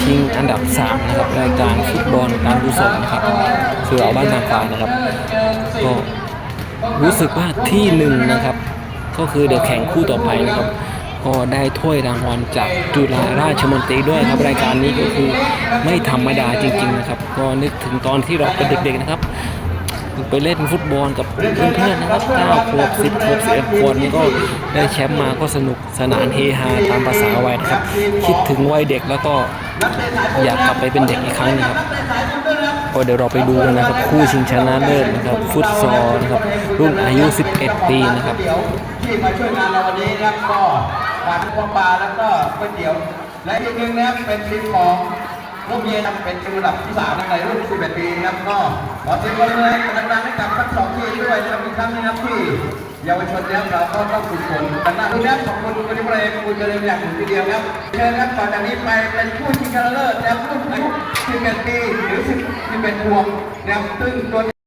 ชิงอันดับ 3 นะครับรายการฟุตบอลการกุศลนะครับคือเอาบ้านทางฟ้านะครับ ก็รู้สึกว่าที่หนึ่งนะครับ ก็คือเดี๋ยวแข่งคู่ต่อไปนะครับ ก็ได้ถ้วยรางวัลจากจุฬาราชมนตรีด้วยครับรายการนี้ก็คือไม่ธรรมดาจริง ๆ นะครับ ก็นึกถึงตอนที่เราเป็นเด็กๆนะครับ ไปเล่นฟุตบอลกับเพื่อนๆนะครับ9ขวบ10ขวบ11ขวบนี่ก็ได้แชมป์มาก็สนุกสนานเฮฮาตามภาษาวัยนะครับ คิดถึงวัยเด็กแล้วก็อยากกลับไปเป็นเด็กอีกครั้งนึงครับก็เดี๋ยวเราไปดูกันนะครับ คู่ชิงชนะเลิศนะครับ ฟุตซอลนะครับ รุ่นอายุ 11 ปีนะครับที่มาช่วยงานเราวันนี้นะครับก็ฝากพวกปลาแล้วก็ก๋วยเตี๋ยว และอีกหนึ่งนะครับเป็นทีมของ ลูกเมียนะครับเป็นทีมระดับที่สามในรุ่น 11 ปีนะครับก็ขอเสียงปรบมือให้ดังให้กับทั้งสองทีมด้วยนะครับอีกครั้งนึงนะครับที่เยาวชนนะครับเราก็ต้องฝึกฝนกันนะทุกท่านขอบคุณคุณนิพนธ์คุณเจริญอย่างทีเดียวครับเชิญครับต่อจากนี้ไปเป็นผู้ชิงชนะเลิศนะครับรุ่นอายุ11 ปีหรือ10 11ขวบนะครับซึ่งตัว